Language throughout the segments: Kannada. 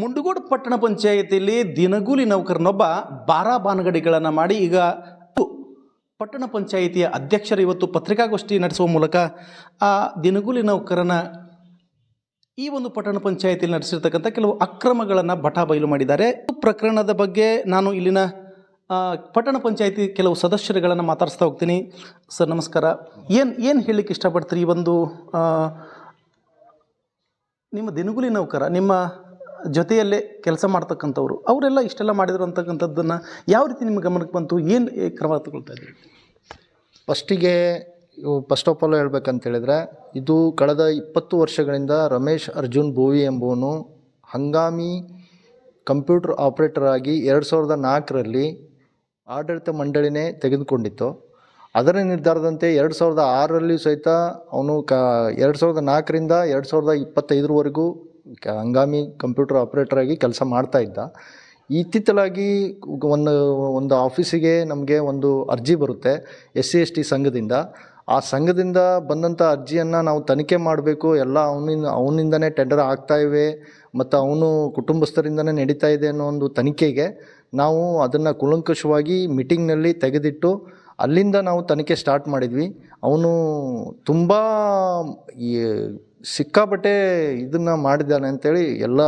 ಮುಂಡಗೋಡು ಪಟ್ಟಣ ಪಂಚಾಯಿತಿಯಲ್ಲಿ ದಿನಗೂಲಿ ನೌಕರನೊಬ್ಬ ಬಾರಾ ಬಾನಗಡಿಗಳನ್ನು ಮಾಡಿ ಈಗ ಪಟ್ಟಣ ಪಂಚಾಯಿತಿಯ ಅಧ್ಯಕ್ಷರು ಇವತ್ತು ಪತ್ರಿಕಾಗೋಷ್ಠಿ ನಡೆಸುವ ಮೂಲಕ ಆ ದಿನಗೂಲಿ ನೌಕರನ ಈ ಒಂದು ಪಟ್ಟಣ ಪಂಚಾಯಿತಿಯಲ್ಲಿ ನಡೆಸಿರ್ತಕ್ಕಂಥ ಕೆಲವು ಅಕ್ರಮಗಳನ್ನು ಬಟಾ ಬಯಲು ಮಾಡಿದ್ದಾರೆ. ಪ್ರಕರಣದ ಬಗ್ಗೆ ನಾನು ಇಲ್ಲಿನ ಪಟ್ಟಣ ಪಂಚಾಯಿತಿ ಕೆಲವು ಸದಸ್ಯರುಗಳನ್ನು ಮಾತಾಡಿಸ್ತಾ ಹೋಗ್ತೀನಿ. ಸರ್, ನಮಸ್ಕಾರ. ಏನು ಏನು ಹೇಳಲಿಕ್ಕೆ ಇಷ್ಟಪಡ್ತೀರಿ ಈ ಒಂದು ನಿಮ್ಮ ದಿನಗೂಲಿ ನೌಕರ, ನಿಮ್ಮ ಜೊತೆಯಲ್ಲೇ ಕೆಲಸ ಮಾಡ್ತಕ್ಕಂಥವ್ರು, ಅವರೆಲ್ಲ ಇಷ್ಟೆಲ್ಲ ಮಾಡಿದ್ರು ಅಂತಕ್ಕಂಥದ್ದನ್ನು ಯಾವ ರೀತಿ ನಿಮ್ಮ ಗಮನಕ್ಕೆ ಬಂತು? ಏನು ಕ್ರಮ ತಗೊಳ್ತಾ ಇದ್ದೀವಿ ಫಸ್ಟಿಗೆ ಫಸ್ಟ್ ಆಫ್ ಆಲ್ ಹೇಳ್ಬೇಕಂತೇಳಿದ್ರೆ ಇದು ಕಳೆದ ಇಪ್ಪತ್ತು ವರ್ಷಗಳಿಂದ ರಮೇಶ್ ಅರ್ಜುನ್ ಭೂವಿ ಎಂಬುವನು ಹಂಗಾಮಿ ಕಂಪ್ಯೂಟರ್ ಆಪ್ರೇಟರ್ ಆಗಿ ಎರಡು ಸಾವಿರದ ನಾಲ್ಕರಲ್ಲಿ ಆಡಳಿತ ಮಂಡಳಿನೇ ತೆಗೆದುಕೊಂಡಿತ್ತು. ಅದರ ನಿರ್ಧಾರದಂತೆ ಎರಡು ಸಾವಿರದ ಆರರಲ್ಲಿ ಸಹಿತ ಅವನು ಕ, ಎರಡು ಸಾವಿರದ ನಾಲ್ಕರಿಂದ ಎರಡು ಸಾವಿರದ ಇಪ್ಪತ್ತೈದರವರೆಗೂ ಹಂಗಾಮಿ ಕಂಪ್ಯೂಟರ್ ಆಪ್ರೇಟರ್ ಆಗಿ ಕೆಲಸ ಮಾಡ್ತಾ ಇದ್ದ. ಇತ್ತಿತ್ತಲಾಗಿ ಒಂದು ಒಂದು ಆಫೀಸಿಗೆ ನಮಗೆ ಒಂದು ಅರ್ಜಿ ಬರುತ್ತೆ, ಎಸ್ ಸಿ, ಎಸ್ ಟಿ ಸಂಘದಿಂದ. ಆ ಸಂಘದಿಂದ ಬಂದಂಥ ಅರ್ಜಿಯನ್ನು ನಾವು ತನಿಖೆ ಮಾಡಬೇಕು. ಎಲ್ಲ ಅವನಿಂದ, ಅವನಿಂದನೇ ಟೆಂಡರ್ ಆಗ್ತಾ ಇವೆ ಮತ್ತು ಅವನು ಕುಟುಂಬಸ್ಥರಿಂದನೇ ನಡೀತಾ ಇದೆ ಅನ್ನೋ ಒಂದು ತನಿಖೆಗೆ ನಾವು ಅದನ್ನು ಕುಲಂಕಷವಾಗಿ ಮೀಟಿಂಗ್ನಲ್ಲಿ ತೆಗೆದಿಟ್ಟು ಅಲ್ಲಿಂದ ನಾವು ತನಿಖೆ ಸ್ಟಾರ್ಟ್ ಮಾಡಿದ್ವಿ. ಅವನು ತುಂಬ ಸಿಕ್ಕಾಪಟ್ಟೆ ಇದನ್ನ ಮಾಡಿದ್ದಾನೆ ಅಂತೇಳಿ ಎಲ್ಲ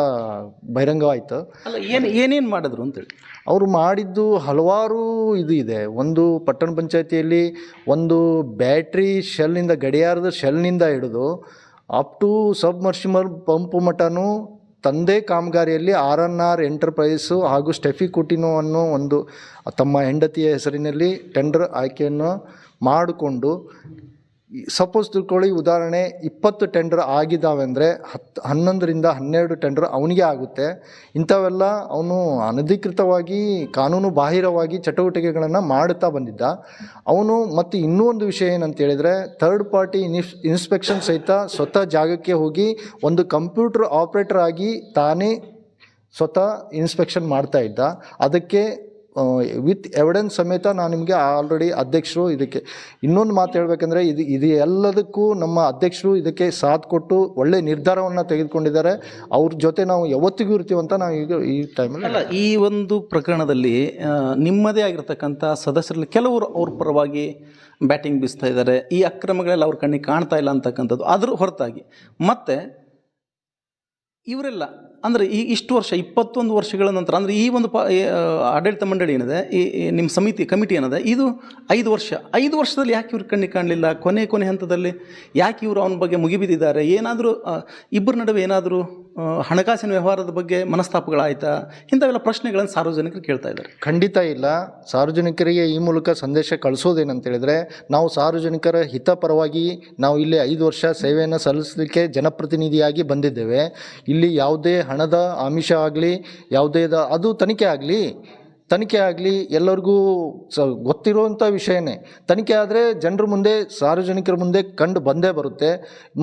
ಬಹಿರಂಗವಾಯ್ತು. ಅಲ್ಲ ಏನು ಏನೇನು ಮಾಡಿದ್ರು ಅಂತೇಳಿ? ಅವರು ಮಾಡಿದ್ದು ಹಲವಾರು ಇದು ಇದೆ. ಒಂದು ಪಟ್ಟಣ ಪಂಚಾಯತಿಯಲ್ಲಿ ಒಂದು ಬ್ಯಾಟ್ರಿ ಶೆಲ್ನಿಂದ ಗಡಿಯಾರದ ಶೆಲ್ನಿಂದ ಹಿಡಿದು ಅಪ್ ಟು ಸಬ್ಮರ್ಸಿಮರ್ ಪಂಪ್ ಮಟನು ತಂದೆ ಕಾಮಗಾರಿಯಲ್ಲಿ ಆರ್ ಎನ್ ಆರ್ ಎಂಟರ್ಪ್ರೈಸು ಹಾಗೂ ಸ್ಟೆಫಿ ಕುಟಿನೋ ಅನ್ನೋ ಒಂದು ತಮ್ಮ ಹೆಂಡತಿಯ ಹೆಸರಿನಲ್ಲಿ ಟೆಂಡರ್ ಆಯ್ಕೆಯನ್ನು ಮಾಡಿಕೊಂಡು ಸಪೋಸ್ ತಿಳ್ಕೊಳ್ಳಿ, ಉದಾಹರಣೆ, ಇಪ್ಪತ್ತು ಟೆಂಡರ್ ಆಗಿದ್ದಾವೆ ಅಂದರೆ ಹತ್ತು ಹನ್ನೊಂದರಿಂದ ಹನ್ನೆರಡು ಟೆಂಡರ್ ಅವನಿಗೆ ಆಗುತ್ತೆ. ಇಂಥವೆಲ್ಲ ಅವನು ಅನಧಿಕೃತವಾಗಿ, ಕಾನೂನು ಬಾಹಿರವಾಗಿ ಚಟುವಟಿಕೆಗಳನ್ನು ಮಾಡುತ್ತಾ ಬಂದಿದ್ದ. ಅವನು ಮತ್ತು ಇನ್ನೂ ಒಂದು ವಿಷಯ ಏನಂತ ಹೇಳಿದರೆ ಥರ್ಡ್ ಪಾರ್ಟಿ ಇನ್ಸ್ ಇನ್ಸ್ಪೆಕ್ಷನ್ ಸಹಿತ ಸ್ವತಃ ಜಾಗಕ್ಕೆ ಹೋಗಿ ಒಂದು ಕಂಪ್ಯೂಟರ್ ಆಪ್ರೇಟರ್ ಆಗಿ ತಾನೇ ಸ್ವತಃ ಇನ್ಸ್ಪೆಕ್ಷನ್ ಮಾಡ್ತಾ ಇದ್ದ. ಅದಕ್ಕೆ ವಿತ್ ಎವಿಡೆನ್ಸ್ ಸಮೇತ ನಾನು ನಿಮಗೆ ಆಲ್ರೆಡಿ ಅಧ್ಯಕ್ಷರು ಇದಕ್ಕೆ. ಇನ್ನೊಂದು ಮಾತು ಹೇಳಬೇಕಂದ್ರೆ ಇದು ಇದು ಎಲ್ಲದಕ್ಕೂ ನಮ್ಮ ಅಧ್ಯಕ್ಷರು ಇದಕ್ಕೆ ಸಾಥ್ ಕೊಟ್ಟು ಒಳ್ಳೆ ನಿರ್ಧಾರವನ್ನು ತೆಗೆದುಕೊಂಡಿದ್ದಾರೆ. ಅವ್ರ ಜೊತೆ ನಾವು ಯಾವತ್ತಿಗೂ ಇರ್ತೀವಿ ಅಂತ ನಾವು ಈಗ ಈ ಟೈಮಲ್ಲಿ ಅಲ್ಲ ಈ ಒಂದು ಪ್ರಕರಣದಲ್ಲಿ ನಿಮ್ಮದೇ ಆಗಿರ್ತಕ್ಕಂಥ ಸದಸ್ಯರಲ್ಲಿ ಕೆಲವರು ಅವ್ರ ಪರವಾಗಿ ಬ್ಯಾಟಿಂಗ್ ಬೀಸ್ತಾ ಇದ್ದಾರೆ. ಈ ಅಕ್ರಮಗಳೆಲ್ಲ ಅವ್ರ ಕಣ್ಣಿಗೆ ಕಾಣ್ತಾ ಇಲ್ಲ ಅಂತಕ್ಕಂಥದ್ದು. ಅದ್ರ ಹೊರತಾಗಿ. ಮತ್ತು, ಇವರೆಲ್ಲ ಅಂದರೆ ಈ ಇಷ್ಟು ವರ್ಷ, ಇಪ್ಪತ್ತೊಂದು ವರ್ಷಗಳ ನಂತರ, ಅಂದರೆ ಈ ಒಂದು ಪ ಆಡಳಿತ ಮಂಡಳಿ ಏನಿದೆ, ಈ ನಿಮ್ಮ ಸಮಿತಿ, ಕಮಿಟಿ ಏನಿದೆ, ಇದು ಐದು ವರ್ಷ. ಐದು ವರ್ಷದಲ್ಲಿ ಯಾಕೆ ಇವ್ರು ಕಣ್ಣಿ ಕಾಣಲಿಲ್ಲ? ಕೊನೆ ಕೊನೆ ಹಂತದಲ್ಲಿ ಯಾಕೆ ಇವರು ಅವನ ಬಗ್ಗೆ ಮುಗಿಬಿದ್ದಿದ್ದಾರೆ? ಏನಾದರೂ ಇಬ್ಬರ ನಡುವೆ ಏನಾದರೂ ಹಣಕಾಸಿನ ವ್ಯವಹಾರದ ಬಗ್ಗೆ ಮನಸ್ತಾಪಗಳಾಯ್ತಾ? ಇಂಥವೆಲ್ಲ ಪ್ರಶ್ನೆಗಳನ್ನು ಸಾರ್ವಜನಿಕರು ಕೇಳ್ತಾ ಇದ್ದಾರೆ. ಖಂಡಿತ ಇಲ್ಲ. ಸಾರ್ವಜನಿಕರಿಗೆ ಈ ಮೂಲಕ ಸಂದೇಶ ಕಳಿಸೋದೇನಂತ ಹೇಳಿದ್ರೆ ನಾವು ಸಾರ್ವಜನಿಕರ ಹಿತಪರವಾಗಿ ನಾವು ಇಲ್ಲಿ ಐದು ವರ್ಷ ಸೇವೆಯನ್ನು ಸಲ್ಲಿಸಲಿಕ್ಕೆ ಜನಪ್ರತಿನಿಧಿಯಾಗಿ ಬಂದಿದ್ದೇವೆ. ಇಲ್ಲಿ ಯಾವುದೇ ಹಣದ ಆಮಿಷ ಆಗಲಿ, ಯಾವುದೇ ಅದು ತನಿಖೆ ಆಗಲಿ ತನಿಖೆ ಆಗಲಿ ಎಲ್ಲರಿಗೂ ಸ ಗೊತ್ತಿರುವಂಥ ವಿಷಯನೇ. ತನಿಖೆ ಆದರೆ ಜನರ ಮುಂದೆ, ಸಾರ್ವಜನಿಕರ ಮುಂದೆ ಕಂಡು ಬಂದೇ ಬರುತ್ತೆ.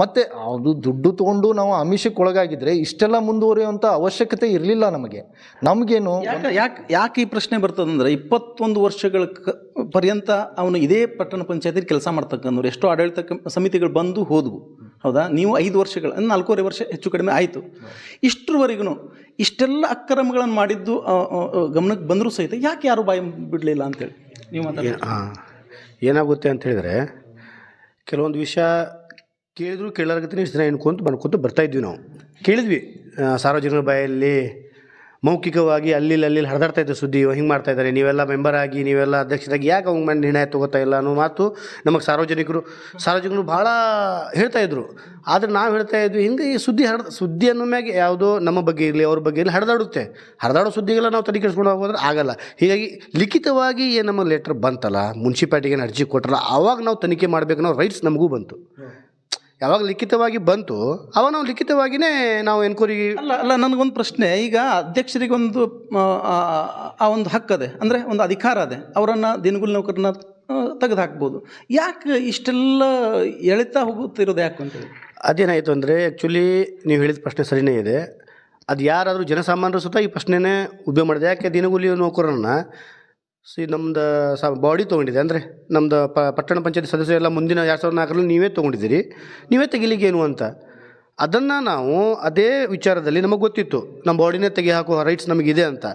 ಮತ್ತು ಅದು ದುಡ್ಡು ತೊಗೊಂಡು ನಾವು ಆಮಿಷಕ್ಕೆ ಒಳಗಾಗಿದ್ದರೆ ಇಷ್ಟೆಲ್ಲ ಮುಂದುವರಿಯುವಂಥ ಅವಶ್ಯಕತೆ ಇರಲಿಲ್ಲ ನಮಗೆ. ನಮಗೇನು ಯಾಕೆ ಯಾಕೆ ಈ ಪ್ರಶ್ನೆ ಬರ್ತದಂದ್ರೆ ಇಪ್ಪತ್ತೊಂದು ವರ್ಷಗಳ ಪರ್ಯಂತ ಅವನು ಇದೇ ಪಟ್ಟಣ ಪಂಚಾಯತಿ ಕೆಲಸ ಮಾಡ್ತಕ್ಕಂಥವ್ರು. ಎಷ್ಟೋ ಆಡಳಿತ ಸಮಿತಿಗಳು ಬಂದು ಹೋದವು. ಹೌದಾ? ನೀವು ಐದು ವರ್ಷಗಳ ನಾಲ್ಕೂವರೆ ವರ್ಷ ಹೆಚ್ಚು ಕಡಿಮೆ ಆಯಿತು. ಇಷ್ಟರವರೆಗೂ ಇಷ್ಟೆಲ್ಲ ಅಕ್ರಮಗಳನ್ನು ಮಾಡಿದ್ದು ಗಮನಕ್ಕೆ ಬಂದರೂ ಸಹಿತ ಯಾಕೆ ಯಾರು ಬಾಯಿ ಬಿಡಲಿಲ್ಲ ಅಂತೇಳಿ? ನೀವು ಮಾತಾಡಿ ಏನಾಗುತ್ತೆ ಅಂತ ಹೇಳಿದ್ರೆ, ಕೆಲವೊಂದು ವಿಷಯ ಕೇಳಿದ್ರು ಕೇಳಲಾಗತ್ತೆ ಇಷ್ಟು ದಿನ ಎನ್ಕೊಂತ ಬಂದ್ಕೊಂತ ಬರ್ತಾ ಇದ್ವಿ ನಾವು. ಕೇಳಿದ್ವಿ ಸಾರ್ವಜನಿಕರ ಬಾಯಲ್ಲಿ ಮೌಖಿಕವಾಗಿ ಅಲ್ಲಿ ಅಲ್ಲಿ ಹರಿದಾಡ್ತಾ ಇದ್ದ ಸುದ್ದಿ ಹಿಂಗೆ ಮಾಡ್ತಾ ಇದ್ದಾರೆ ನೀವೆಲ್ಲ ಮೆಂಬರ್ ಆಗಿ, ನೀವೆಲ್ಲ ಅಧ್ಯಕ್ಷರಾಗಿ ಯಾಕೆ ಅವ್ನ ಮೇಲೆ ನಿರ್ಣಯ ತಗೋತಾ ಇಲ್ಲ ಅನ್ನೋ ಮಾತು ನಮಗೆ ಸಾರ್ವಜನಿಕರು ಸಾರ್ವಜನಿಕರು ಭಾಳ ಹೇಳ್ತಾ ಇದ್ರು. ಆದರೆ ನಾವು ಹೇಳ್ತಾ ಇದ್ವಿ, ಹಿಂಗೆ ಈ ಸುದ್ದಿ ಹರಿದ ಸುದ್ದಿ ಅನ್ನೋ ಮ್ಯಾಗೆ ಯಾವುದೋ ನಮ್ಮ ಬಗ್ಗೆ ಇರಲಿ, ಅವ್ರ ಬಗ್ಗೆ ಇರಲಿ ಹರಿದಾಡುತ್ತೆ. ಹರಿದಾಡೋ ಸುದ್ದಿಗೆಲ್ಲ ನಾವು ತನಿಖೆಸ್ಕೊಂಡು ಹೋಗೋದ್ರೆ ಆಗಲ್ಲ. ಹೀಗಾಗಿ ಲಿಖಿತವಾಗಿ ಏನು ನಮ್ಮ ಲೆಟ್ರ್ ಬಂತಲ್ಲ ಮುನ್ಸಿಪಾಲ್ಟಿಗೆ ಅರ್ಜಿ ಕೊಟ್ಟರಲ್ಲ ಆವಾಗ ನಾವು ತನಿಖೆ ಮಾಡಬೇಕು ಅನ್ನೋ ರೈಟ್ಸ್ ನಮಗೂ ಬಂತು. ಯಾವಾಗ ಲಿಖಿತವಾಗಿ ಬಂತು ಅವಾಗ ನಾವು ಲಿಖಿತವಾಗಿಯೇ ನಾವು ಎನ್ಕ್ವೈರಿ ಅಲ್ಲ ಅಲ್ಲ ನನಗೊಂದು ಪ್ರಶ್ನೆ. ಈಗ ಅಧ್ಯಕ್ಷರಿಗೆ ಒಂದು ಆ, ಒಂದು ಹಕ್ಕದೆ ಅಂದರೆ ಒಂದು ಅಧಿಕಾರ ಅದೆ. ಅವರನ್ನು ದಿನಗೂಲಿ ನೌಕರನ್ನ ತೆಗೆದು ಹಾಕ್ಬೋದು ಯಾಕೆ ಇಷ್ಟೆಲ್ಲ ಎಳಿತಾ ಹೋಗುತ್ತಿರೋದು ಯಾಕೆ ಅಂತೇಳಿ ಅದೇನಾಯಿತು ಅಂದರೆ ಆ್ಯಕ್ಚುಲಿ ನೀವು ಹೇಳಿದ ಪ್ರಶ್ನೆ ಸರಿಯೇ ಇದೆ. ಅದು ಯಾರಾದರೂ ಜನಸಾಮಾನ್ಯರು ಸುತ್ತ ಈ ಪ್ರಶ್ನೆನೇ ಉದ್ಯೋಗ ಮಾಡಿದೆ. ಯಾಕೆ ದಿನಗೂಲಿ ನೌಕರರನ್ನ ಸಿ ನಮ್ದು ಸ ಬಾಡಿ ತೊಗೊಂಡಿದೆ. ಅಂದರೆ ನಮ್ದು ಪ, ಪಟ್ಟಣ ಪಂಚಾಯತ್ ಸದಸ್ಯರೆಲ್ಲ ಮುಂದಿನ ಎರಡು ಸಾವಿರದ ನಾಲ್ಕರಲ್ಲಿ ನೀವೇ ತೊಗೊಂಡಿದ್ದೀರಿ. ನೀವೇ ತೆಗಿಲಿಕ್ಕೆ ಏನು ಅಂತ? ಅದನ್ನು ನಾವು ಅದೇ ವಿಚಾರದಲ್ಲಿ ನಮಗೆ ಗೊತ್ತಿತ್ತು. ನಮ್ಮ ಬಾಡಿನೇ ತೆಗೆ ಹಾಕುವ ರೈಟ್ಸ್ ನಮಗಿದೆ ಅಂತ.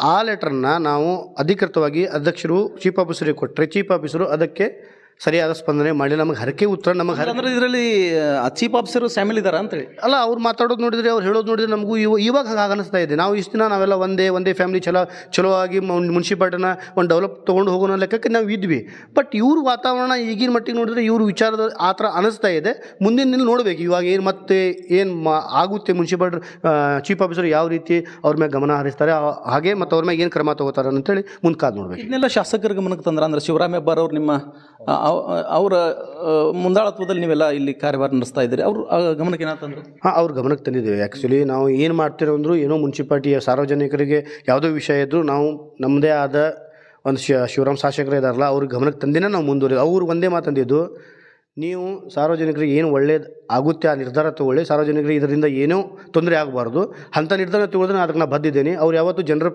ಆ ಲೆಟ್ರನ್ನು ನಾವು ಅಧಿಕೃತವಾಗಿ ಅಧ್ಯಕ್ಷರು ಚೀಫ್ ಆಫೀಸರಿಗೆ ಕೊಟ್ಟರೆ ಚೀಫ್ ಆಫೀಸರು ಅದಕ್ಕೆ ಸರಿಯಾದ ಸ್ಪಂದನೆ ಮಾಡಿ ನಮಗೆ ಹರಕೆ ಉತ್ತರ ನಮಗೆ ಹರ ಅಂದ್ರೆ ಇದರಲ್ಲಿ ಚೀಫ್ ಆಫೀಸರ್ ಸ್ಯಾಮಿಲ್ ಇದಾರ ಅಂತೇಳಿ ಅಲ್ಲ ಅವ್ರು ಮಾತಾಡೋದು ನೋಡಿದ್ರೆ ಅವ್ರು ಹೇಳೋದು ನೋಡಿದ್ರೆ ನಮಗೂ ಇವ ಇವಾಗ ಹಾಗೆ ಅನಿಸ್ತಾ ಇದೆ. ನಾವು ಇಷ್ಟು ದಿನ ನಾವೆಲ್ಲ ಒಂದೇ ಒಂದೇ ಫ್ಯಾಮಿಲಿ ಚಲೋ ಚಲೋ ಆಗಿ ಮುನ್ಸಿಪಾಲ್ಟಿನ ಒಂದು ಡೆವಲಪ್ ತೊಗೊಂಡು ಹೋಗೋಣ ಲೆಕ್ಕಕ್ಕೆ ನಾವು ಇದ್ವಿ. ಬಟ್ ಇವ್ರ ವಾತಾವರಣ ಈಗಿನ ಮಟ್ಟಿಗೆ ನೋಡಿದ್ರೆ ಇವ್ರ ವಿಚಾರದ ಆ ಥರ ಅನಿಸ್ತಾ ಇದೆ. ಮುಂದಿನ ದಿನ ನೋಡಬೇಕು. ಇವಾಗ ಏನು ಮತ್ತೆ ಏನು ಮಾ ಆಗುತ್ತೆ ಮುನ್ಸಿಪಾಲ್ಟಿ ಚೀಫ್ ಆಫೀಸರ್ ಯಾವ ರೀತಿ ಅವ್ರ ಮೇಲೆ ಗಮನ ಹರಿಸ್ತಾರೆ ಹಾಗೆ ಮತ್ತು ಅವ್ರ ಮೇಲೆ ಏನು ಕ್ರಮ ತಗೋತಾರೆ ಅಂತೇಳಿ ಮುಂದೆ ಕಾದು ನೋಡಬೇಕು. ಇದನ್ನೆಲ್ಲ ಶಾಸಕರ ಗಮನಕ್ಕೆ ತಂದ್ರೆ ಅಂದ್ರೆ ಶಿವರಾಮ್ ಹೆಬ್ಬಾರ್ ಅವ್ರು ನಿಮ್ಮ ಅವರ ಮುಂದಾಳತ್ವದಲ್ಲಿ ನೀವೆಲ್ಲ ಇಲ್ಲಿ ಕಾರ್ಯಭಾರ ನಡೆಸ್ತಾ ಇದ್ದೀರಿ. ಅವ್ರು ಗಮನಕ್ಕೆ ಏನಾತಂದ್ರೆ ಹಾಂ, ಅವ್ರ ಗಮನಕ್ಕೆ ತಂದಿದ್ದೇವೆ. ಆ್ಯಕ್ಚುಲಿ ನಾವು ಏನು ಮಾಡ್ತಿರೋಂದ್ರು ಅಂದರೂ ಏನೋ ಮುನ್ಸಿಪಾಲ್ಟಿಯ ಸಾರ್ವಜನಿಕರಿಗೆ ಯಾವುದೋ ವಿಷಯ ಇದ್ದರೂ ನಾವು ನಮ್ಮದೇ ಆದ ಒಂದು ಶಿವ ಶಿವರಾಮ್ ಶಾಸಕರು ಇದಾರಲ್ಲ ಅವ್ರ ಗಮನಕ್ಕೆ ತಂದಿನೇ ನಾವು ಮುಂದುವರಿ ಅವ್ರು ಒಂದೇ ಮಾತಂದಿದ್ದು ನೀವು ಸಾರ್ವಜನಿಕರಿಗೆ ಏನು ಒಳ್ಳೇದು ಆಗುತ್ತೆ ಆ ನಿರ್ಧಾರ ತಗೊಳ್ಳಿ. ಸಾರ್ವಜನಿಕರಿಗೆ ಇದರಿಂದ ಏನೂ ತೊಂದರೆ ಆಗಬಾರ್ದು. ಅಂಥ ನಿರ್ಧಾರ ತಗೊಳಿದ್ರೆ ಅದಕ್ಕೆ ನಾನು ಬದ್ದಿದ್ದೇನೆ. ಅವ್ರು ಯಾವತ್ತೂ ಜನರ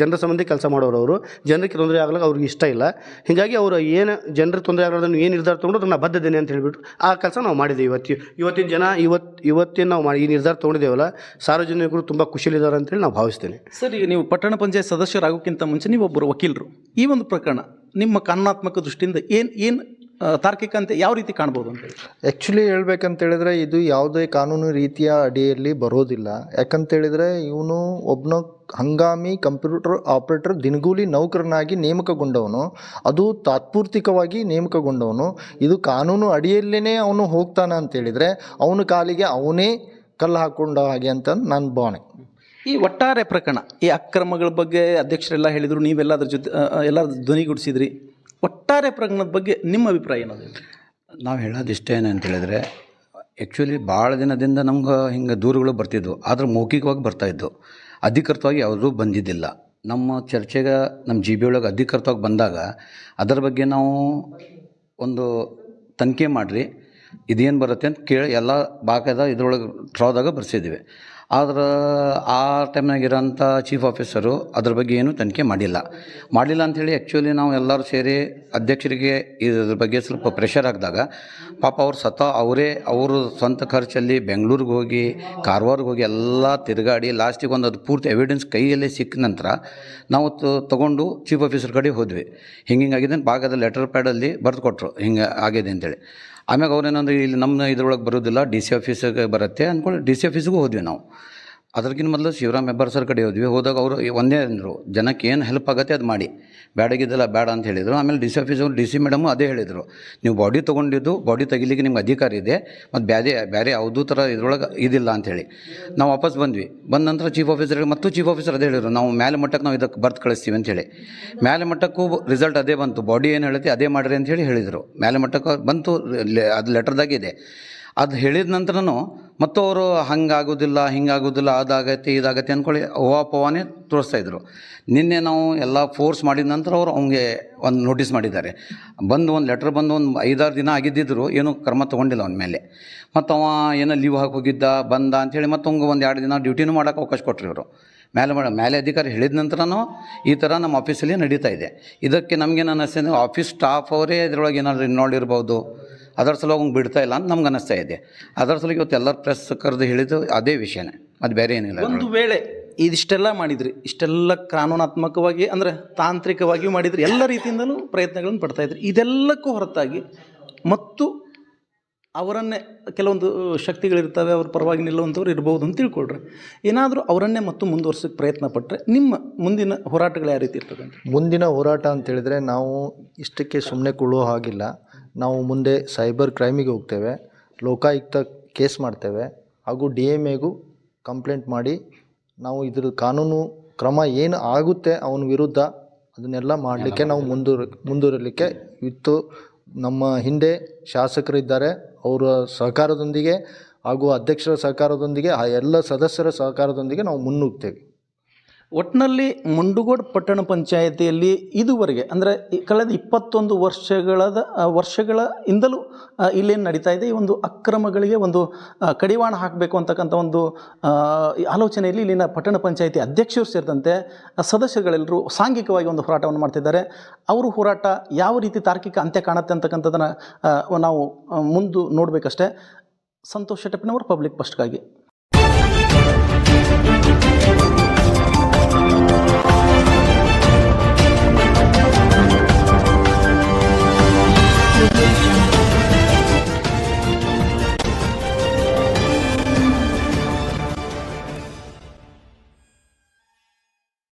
ಜನರ ಸಂಬಂಧಿ ಕೆಲಸ ಮಾಡೋರು ಅವರು. ಜನರಿಗೆ ತೊಂದರೆ ಆಗ್ಲಿಕ್ಕೆ ಅವ್ರಿಗೆ ಇಷ್ಟ ಇಲ್ಲ. ಹೀಗಾಗಿ ಅವರು ಏನು ಜನರ ತೊಂದರೆ ಆಗಲಾರ್ದು ಏನು ನಿರ್ಧಾರ ತೊಗೊಂಡು ಅದನ್ನು ನಾನು ಬದ್ದಿದ್ದೇನೆ ಅಂತ ಹೇಳಿಬಿಟ್ಟು ಆ ಕೆಲಸ ನಾವು ಮಾಡಿದ್ದೀವಿ ಇವತ್ತು, ಇವತ್ತಿನ ಜನ ಇವತ್ತು ಇವತ್ತಿನ ನಾವು ಮಾಡಿ, ಈ ನಿರ್ಧಾರ ತೊಗೊಂಡಿದ್ದೇವಲ್ಲ, ಸಾರ್ವಜನಿಕರು ತುಂಬ ಖುಷಿಲಿದ್ದಾರೆ ಅಂತೇಳಿ ನಾವು ಭಾವಿಸ್ತೇನೆ. ಸರ್, ಈಗ ನೀವು ಪಟ್ಟಣ ಪಂಚಾಯತ್ ಸದಸ್ಯರಾಗೋಕ್ಕಿಂತ ಮುಂಚೆ ನೀವು ಒಬ್ಬರು ವಕೀಲರು. ಈ ಒಂದು ಪ್ರಕರಣ ನಿಮ್ಮ ಕಾನೂನಾತ್ಮಕ ದೃಷ್ಟಿಯಿಂದ ಏನು ಏನು ತಾರ್ಕಿಕ ಅಂತ ಯಾವ ರೀತಿ ಕಾಣ್ಬೋದು ಅಂತ ಆ್ಯಕ್ಚುಲಿ ಹೇಳ್ಬೇಕಂತ ಹೇಳಿದ್ರೆ ಇದು ಯಾವುದೇ ಕಾನೂನು ರೀತಿಯ ಅಡಿಯಲ್ಲಿ ಬರೋದಿಲ್ಲ. ಯಾಕಂತ ಹೇಳಿದ್ರೆ ಇವನು ಒಬ್ಬನ ಹಂಗಾಮಿ ಕಂಪ್ಯೂಟರ್ ಆಪರೇಟರ್ ದಿನಗೂಲಿ ನೌಕರನಾಗಿ ನೇಮಕಗೊಂಡವನು. ಅದು ತಾತ್ಪೂರ್ತಿಕವಾಗಿ ನೇಮಕಗೊಂಡವನು. ಇದು ಕಾನೂನು ಅಡಿಯಲ್ಲೇ ಅವನು ಹೋಗ್ತಾನೆ ಅಂತೇಳಿದರೆ ಅವನ ಕಾಲಿಗೆ ಅವನೇ ಕಲ್ಲು ಹಾಕೊಂಡ ಹಾಗೆ ಅಂತ ನನ್ನ ಭಾವನೆ. ಈ ಒಟ್ಟಾರೆ ಪ್ರಕರಣ ಈ ಅಕ್ರಮಗಳ ಬಗ್ಗೆ ಅಧ್ಯಕ್ಷರೆಲ್ಲ ಹೇಳಿದರು ನೀವೆಲ್ಲ ಅದ್ರ ಜೊತೆ ಎಲ್ಲ ಧ್ವನಿಗೂಡಿಸಿದ್ರಿ? ಒಟ್ಟಾರೆ ಪ್ರಕರಣದ ಬಗ್ಗೆ ನಿಮ್ಮ ಅಭಿಪ್ರಾಯ ಏನದು ನಾವು ಹೇಳೋದು ಇಷ್ಟೇ ಅಂತ ಹೇಳಿದ್ರೆ ಆ್ಯಕ್ಚುಲಿ ಭಾಳ ದಿನದಿಂದ ನಮ್ಗೆ ಹಿಂಗೆ ದೂರುಗಳು ಬರ್ತಿದ್ವು, ಆದ್ರೆ ಮೌಖಿಕವಾಗಿ ಬರ್ತಾಯಿದ್ದು ಅಧಿಕೃತವಾಗಿ ಯಾವುದೂ ಬಂದಿದ್ದಿಲ್ಲ. ನಮ್ಮ ಚರ್ಚೆಗೆ ನಮ್ಮ ಜಿ ಬಿ ಒಳಗೆ ಅಧಿಕೃತವಾಗಿ ಬಂದಾಗ, ಅದರ ಬಗ್ಗೆ ನಾವು ಒಂದು ತನಿಖೆ ಮಾಡಿರಿ, ಇದೇನು ಬರುತ್ತೆ ಅಂತ ಕೇಳಿ ಎಲ್ಲ ಭಾಗದ ಇದ್ರೊಳಗೆ ಡ್ರಾದಾಗ ಬರ್ಸಿದ್ದೀವಿ ಆದ್ರೆ ಆ ಟೈಮ್ನಾಗ ಇರೋಂಥ ಚೀಫ್ ಆಫೀಸರು ಅದ್ರ ಬಗ್ಗೆ ಏನೂ ತನಿಖೆ ಮಾಡಿಲ್ಲ. ಮಾಡಿಲ್ಲ ಅಂಥೇಳಿ ಆ್ಯಕ್ಚುಲಿ ನಾವು ಎಲ್ಲರೂ ಸೇರಿ ಅಧ್ಯಕ್ಷರಿಗೆ ಇದ್ರ ಬಗ್ಗೆ ಸ್ವಲ್ಪ ಪ್ರೆಷರ್ ಹಾಕಿದಾಗ ಪಾಪ ಅವ್ರು ಸತ ಅವರೇ ಅವರು ಸ್ವಂತ ಖರ್ಚಲ್ಲಿ ಬೆಂಗಳೂರಿಗೆ ಹೋಗಿ, ಕಾರವಾರಿಗೆ ಹೋಗಿ ಎಲ್ಲ ತಿರುಗಾಡಿ ಲಾಸ್ಟಿಗೆ ಒಂದು ಅದು ಪೂರ್ತಿ ಎವಿಡೆನ್ಸ್ ಕೈಯಲ್ಲೇ ಸಿಕ್ಕ ನಂತರ ನಾವು ತೊಗೊಂಡು ಚೀಫ್ ಆಫೀಸರ್ ಕಡೆ ಹೋದ್ವಿ. ಹಿಂಗೆ ಹಿಂಗೆ ಆಗಿದೆ ಭಾಗದ ಲೆಟರ್ ಪ್ಯಾಡಲ್ಲಿ ಬರೆದು ಕೊಟ್ಟರು ಹಿಂಗೆ ಆಗಿದೆ ಅಂತೇಳಿ. ಆಮ್ಯಾಗ ಅವ್ರೇನಂದ್ರೆ ಇಲ್ಲಿ ನಮ್ಮ ಇದ್ರೊಳಗೆ ಬರೋದಿಲ್ಲ ಡಿ ಸಿ ಆಫೀಸಿಗೆ ಬರುತ್ತೆ ಅಂದ್ಕೊಂಡು ಡಿ ಸಿ ಆಫೀಸಿಗೂ ಹೋದ್ವಿ ನಾವು. ಅದಕ್ಕಿಂತ ಮೊದಲು ಶಿವರಾಮ್ ಹೆಬ್ಬಾರ್ ಸರ್ ಕಡೆ ಹೋದ್ವಿ. ಹೋದಾಗ ಅವರು ಒಂದೇ ಅಂದರು, ಜನಕ್ಕೆ ಏನು ಹೆಲ್ಪ್ ಆಗುತ್ತೆ ಅದು ಮಾಡಿ. ಬ್ಯಾಡಾಗಿದ್ದಲ್ಲ ಬೇಡ ಅಂತ ಹೇಳಿದರು. ಆಮೇಲೆ D C officer D C madam ಅದೇ ಹೇಳಿದರು. ನೀವು ಬಾಡಿ ತೊಗೊಂಡಿದ್ದು ಬಾಡಿ ತೆಗಿಲಿಕ್ಕೆ ನಿಮ್ಗೆ ಅಧಿಕಾರ ಇದೆ. ಮತ್ತು ಬೇರೆ ಬೇರೆ ಯಾವುದೂ ಥರ ಇದ್ರೊಳಗೆ ಇದಿಲ್ಲ ಅಂಥೇಳಿ ನಾವು ವಾಪಸ್ ಬಂದ್ವಿ. ಬಂದ ನಂತರ ಚೀಫ್ ಆಫೀಸರ್ಗೆ ಮತ್ತು ಚೀಫ್ ಆಫೀಸರ್ ಅದೇ ಹೇಳಿದ್ರು. ನಾವು ಮೇಲೆ ಮಟ್ಟಕ್ಕೆ ನಾವು ಇದಕ್ಕೆ ಬರ್ತ್ ಕಳಿಸ್ತೀವಿ ಅಂತೇಳಿ ಮೇಲೆ ಮಟ್ಟಕ್ಕೂ ರಿಸಲ್ಟ್ ಅದೇ ಬಂತು. ಬಾಡಿ ಏನು ಹೇಳುತ್ತೆ ಅದೇ ಮಾಡಿರಿ ಅಂತ ಹೇಳಿ ಹೇಳಿದರು. ಮೇಲೆ ಮಟ್ಟಕ್ಕೆ ಬಂತು. ಅದು ಲೆಟರ್ದಾಗಿದೆ ಅದು ಹೇಳಿದ ನಂತರನೂ ಮತ್ತು ಅವರು ಹಂಗಾಗೋದಿಲ್ಲ ಹಿಂಗಾಗೋದಿಲ್ಲ ಅದಾಗತ್ತೆ ಇದಾಗತ್ತೆ ಅಂದ್ಕೊಳ್ಳಿ ಅವಾಪವಾನೇ ಇದ್ರು. ನಿನ್ನೆ ನಾವು ಎಲ್ಲ ಫೋರ್ಸ್ ಮಾಡಿದ ನಂತರ ಅವರು ಅವ್ನಿಗೆ ಒಂದು ನೋಟಿಸ್ ಮಾಡಿದ್ದಾರೆ. ಬಂದು ಒಂದು ಲೆಟ್ರ್ ಬಂದು ಒಂದು ಐದಾರು ದಿನ ಆಗಿದ್ದಿದ್ರು, ಏನೂ ಕ್ರಮ ತೊಗೊಂಡಿಲ್ಲ ಅವನ ಮೇಲೆ. ಮತ್ತು ಅವ ಏನೋ ಲೀವ್ ಹಾಕಿ ಹೋಗಿದ್ದ, ಬಂದ ಅಂಥೇಳಿ ಮತ್ತು ಅವ್ನಿಗೆ ಒಂದು ಎರಡು ದಿನ ಡ್ಯೂಟಿನೂ ಮಾಡೋಕೆ ಅವಕಾಶ ಕೊಟ್ಟರು ಇವರು. ಮೇಲೆ ಮೇಲೆ ಅಧಿಕಾರಿ ಹೇಳಿದ ನಂತರನೂ ಈ ಥರ ನಮ್ಮ ಆಫೀಸಲ್ಲಿ ನಡೀತಾ ಇದೆ. ಇದಕ್ಕೆ ನಮಗೇನು ಅನ್ನಿಸ್ತೇನೆ ಆಫೀಸ್ ಸ್ಟಾಫ್ ಅವರೇ ಇದರೊಳಗೆ ಏನಾದರೂ ಇನ್ವಾಲ್ವ್ ಇರ್ಬೋದು. ಅದರ ಸಲುವಾಗಿ ಬಿಡ್ತಾ ಇಲ್ಲ ಅಂತ ನಮ್ಗೆ ಅನ್ನಿಸ್ತಾ ಇದೆ. ಅದರ ಸಲುವಾಗಿ ಇವತ್ತು ಎಲ್ಲರ ಪ್ರೆಸ್ ಕರೆದು ಹೇಳಿದ್ದು ಅದೇ ವಿಷಯನೇ. ಅದು ಬೇರೆ ಏನಿಲ್ಲ ಒಂದು ವೇಳೆ ಇದಿಷ್ಟೆಲ್ಲ ಮಾಡಿದ್ರಿ ಇಷ್ಟೆಲ್ಲ ಕಾನೂನಾತ್ಮಕವಾಗಿ ಅಂದರೆ ತಾಂತ್ರಿಕವಾಗಿಯೂ ಮಾಡಿದ್ರಿ ಎಲ್ಲ ರೀತಿಯಿಂದಲೂ ಪ್ರಯತ್ನಗಳನ್ನು ಪಡ್ತಾ ಇದ್ರಿ. ಇದೆಲ್ಲಕ್ಕೂ ಹೊರತಾಗಿ ಮತ್ತು ಅವರನ್ನೇ ಕೆಲವೊಂದು ಶಕ್ತಿಗಳಿರ್ತವೆ ಅವ್ರ ಪರವಾಗಿ ನಿಲ್ಲುವಂಥವ್ರು ಇರ್ಬೋದು ಅಂತ ತಿಳ್ಕೊಳ್ರಿ. ಏನಾದರೂ ಅವರನ್ನೇ ಮತ್ತು ಮುಂದುವರ್ಸೋಕ್ಕೆ ಪ್ರಯತ್ನ ಪಟ್ಟರೆ ನಿಮ್ಮ ಮುಂದಿನ ಹೋರಾಟಗಳು ಯಾವ ರೀತಿ ಇರ್ತದೆ ಅಂತ? ಮುಂದಿನ ಹೋರಾಟ ಅಂತ ಹೇಳಿದ್ರೆ ನಾವು ಇಷ್ಟಕ್ಕೆ ಸುಮ್ಮನೆ ಕೊಳ್ಳೋ ಹಾಗಿಲ್ಲ. ನಾವು ಮುಂದೆ ಸೈಬರ್ ಕ್ರೈಮಿಗೆ ಹೋಗ್ತೇವೆ, ಲೋಕಾಯುಕ್ತ ಕೇಸ್ ಮಾಡ್ತೇವೆ ಹಾಗೂ ಡಿ ಎಂ ಎಗೂ ಕಂಪ್ಲೇಂಟ್ ಮಾಡಿ ನಾವು ಇದ್ರ ಕಾನೂನು ಕ್ರಮ ಏನು ಆಗುತ್ತೆ ಅವನ ವಿರುದ್ಧ ಅದನ್ನೆಲ್ಲ ಮಾಡಲಿಕ್ಕೆ ನಾವು ಮುಂದೂರ ಮುಂದುವರಲಿಕ್ಕೆ ಇತ್ತು. ನಮ್ಮ ಹಿಂದೆ ಶಾಸಕರಿದ್ದಾರೆ, ಅವರ ಸಹಕಾರದೊಂದಿಗೆ ಹಾಗೂ ಅಧ್ಯಕ್ಷರ ಸಹಕಾರದೊಂದಿಗೆ, ಆ ಎಲ್ಲ ಸದಸ್ಯರ ಸಹಕಾರದೊಂದಿಗೆ ನಾವು ಮುನ್ನುಗ್ತೇವೆ. ಒಟ್ಟಿನಲ್ಲಿ ಮುಂಡುಗೋಡ್ ಪಟ್ಟಣ ಪಂಚಾಯತಿಯಲ್ಲಿ ಇದುವರೆಗೆ, ಅಂದರೆ ಕಳೆದ ಇಪ್ಪತ್ತೊಂದು ವರ್ಷಗಳದ ವರ್ಷಗಳ ಇಂದಲೂ ಇಲ್ಲೇನು ನಡೀತಾ ಇದೆ, ಈ ಒಂದು ಅಕ್ರಮಗಳಿಗೆ ಒಂದು ಕಡಿವಾಣ ಹಾಕಬೇಕು ಅಂತಕ್ಕಂಥ ಒಂದು ಆಲೋಚನೆಯಲ್ಲಿ ಇಲ್ಲಿನ ಪಟ್ಟಣ ಪಂಚಾಯಿತಿ ಅಧ್ಯಕ್ಷರು ಸೇರಿದಂತೆ ಸದಸ್ಯರೆಲ್ಲರೂ ಸಾಂಘಿಕವಾಗಿ ಒಂದು ಹೋರಾಟವನ್ನು ಮಾಡ್ತಿದ್ದಾರೆ. ಅವರು ಹೋರಾಟ ಯಾವ ರೀತಿ ತಾರ್ಕಿಕ ಅಂತ್ಯ ಕಾಣುತ್ತೆ ಅಂತಕ್ಕಂಥದ್ದನ್ನು ನಾವು ಮುಂದೆ ನೋಡಬೇಕಷ್ಟೇ. ಸಂತೋಷ್ ಶೆಟ್ಟಪ್ಪನವರು ಪಬ್ಲಿಕ್ ಫಸ್ಟ್ಗಾಗಿ